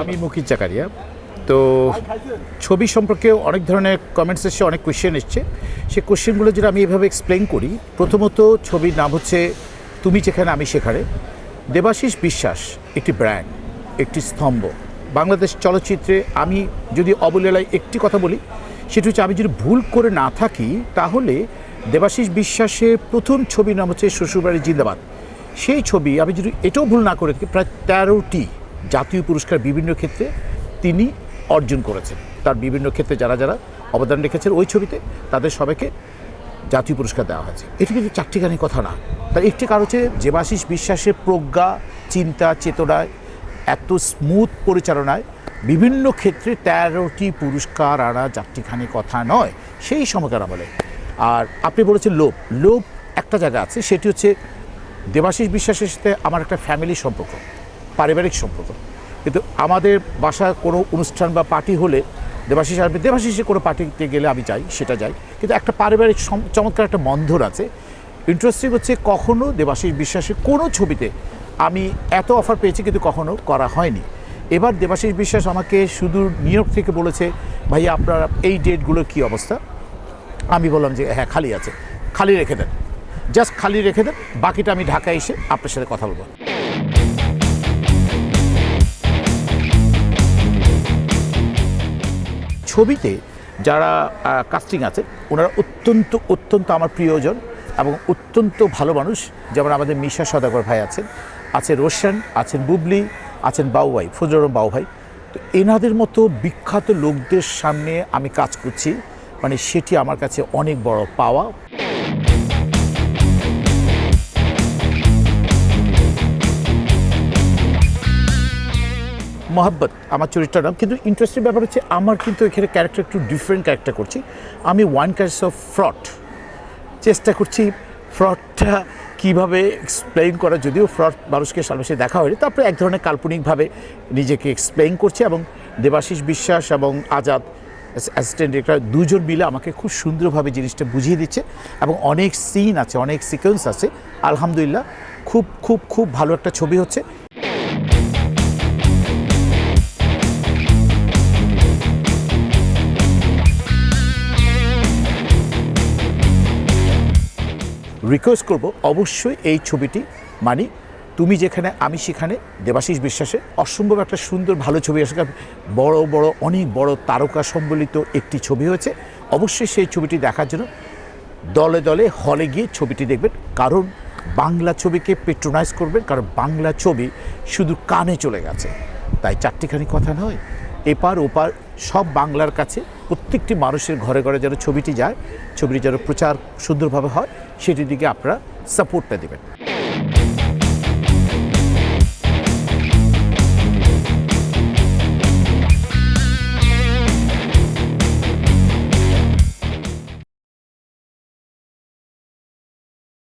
আমি মুকিত জাকারিয়া তো ছবি সম্পর্কেও অনেক ধরনের কমেন্টস এসছে অনেক কোয়েশ্চেন এসছে। সেই কোয়েশ্চেনগুলো যদি আমি এভাবে এক্সপ্লেন করি, প্রথমত ছবির নাম হচ্ছে তুমি যেখানে, আমি সেখানে। দেবাশিস বিশ্বাস, একটি ব্র্যান্ড একটি স্তম্ভ। বাংলাদেশ চলচ্চিত্রে আমি যদি অবলীলায় একটি কথা বলি, সেটি হচ্ছে আমি যদি ভুল করে না থাকি, তাহলে দেবাশিস বিশ্বাসের প্রথম ছবির নাম হচ্ছে শ্বশুরবাড়ি জিন্দাবাদ। সেই ছবি আমি যদি এটাও ভুল না করে থাকি, প্রায় তেরোটি জাতীয় পুরস্কার বিভিন্ন ক্ষেত্রে তিনি অর্জন করেছেন। তার বিভিন্ন ক্ষেত্রে যারা যারা অবদান রেখেছেন ওই ছবিতে তাদের সবাইকে জাতীয় পুরস্কার দেওয়া হয়েছে। এটি কিন্তু চারটিখানি কথা না। তার একটি কারণ হচ্ছে দেবাশিস বিশ্বাসের প্রজ্ঞা, চিন্তা চেতনায় এত স্মুথ পরিচালনায় বিভিন্ন ক্ষেত্রে তেরোটি পুরস্কার আনা চারটিখানি কথা নয়, সেই সময়কার আমলে। আর আপনি বলেছেন লোভ। লোভ একটা জায়গা আছে, সেটি হচ্ছে দেবাশিস বিশ্বাসের সাথে আমার একটা ফ্যামিলি সম্পর্ক। পারিবারিক সম্পর্ক। কিন্তু আমাদের বাসায় কোনো অনুষ্ঠান বা পার্টি হলে দেবাশিস আসবে দেবাশিসে কোনো পার্টিতে গেলে আমি যাই, সেটা যাই। কিন্তু একটা পারিবারিক চমৎকার একটা বন্ধন আছে। ইন্টারেস্টিং হচ্ছে কখনও দেবাশিস বিশ্বাসের কোনো ছবিতে আমি এত অফার পেয়েছি কিন্তু কখনো করা হয়নি। এবার দেবাশিস বিশ্বাস আমাকে শুধু নিউ ইয়র্ক থেকে বলেছে, ভাইয়া, আপনার এই ডেটগুলোর কী অবস্থা? আমি বললাম যে হ্যাঁ খালি আছে। খালি রেখে দেন। জাস্ট খালি রেখে দেন। বাকিটা আমি ঢাকায় এসে আপনার সাথে কথা বলব। ছবিতে যারা কাস্টিং আছে, ওনারা অত্যন্ত অত্যন্ত আমার প্রিয়জন এবং অত্যন্ত ভালো মানুষ। যেমন আমাদের মিশা সদাগর ভাই আছেন আছে রোশন, আছেন বুবলি, আছেন বাউ ভাই ফজর বাউ ভাই তো এনাদের মতো বিখ্যাত লোকদের সামনে আমি কাজ করছি মানে সেটি আমার কাছে অনেক বড় পাওয়া। মহাব্বত, আমার চরিত্রের নাম। কিন্তু ইন্টারেস্টিং ব্যাপার হচ্ছে, আমার কিন্তু এখানে ক্যারেক্টার একটু ডিফারেন্ট ক্যারেক্টার করছি। আমি ওয়ান কাইন্ডস অফ ফ্রড চেষ্টা করছি ফ্রডটা কীভাবে এক্সপ্লেইন করা, যদিও ফ্রড মানুষকে সামনে দেখা হয়নি। তারপরে এক ধরনের কাল্পনিকভাবে নিজেকে এক্সপ্লেইন করছে এবং দেবাশিস বিশ্বাস এবং আজাদ অ্যাসিস্ট্যান্ট ডিরেক্টর দুজন মিলে আমাকে খুব সুন্দরভাবে জিনিসটা বুঝিয়ে দিচ্ছে এবং অনেক সিন আছে, অনেক সিকোয়েন্স আছে। আলহামদুলিল্লাহ, খুব খুব খুব ভালো একটা ছবি হচ্ছে। রিকোয়েস্ট করব, অবশ্যই এই ছবিটি মানে। তুমি যেখানে, আমি সেখানে, দেবাশিস বিশ্বাসে অসম্ভব একটা সুন্দর, ভালো ছবি আসে। বড় বড়, অনেক বড় তারকা সম্বলিত একটি ছবি হয়েছে। অবশ্যই সেই ছবিটি দেখার জন্য দলে দলে হলে গিয়ে ছবিটি দেখবেন। কারণ বাংলা ছবিকে পেট্রোনাইজ করবেন, কারণ বাংলা ছবি শুধু কানে চলে গেছে। তাই চারটিখানি কথা নয়, এপার, ওপার, সব বাংলার কাছে প্রত্যেকটি মানুষের ঘরে ঘরে যেন ছবিটি যায়, ছবিটি যেন প্রচার সুন্দরভাবে হয়, সেটির দিকে আপনারা সাপোর্টটা দেবেন।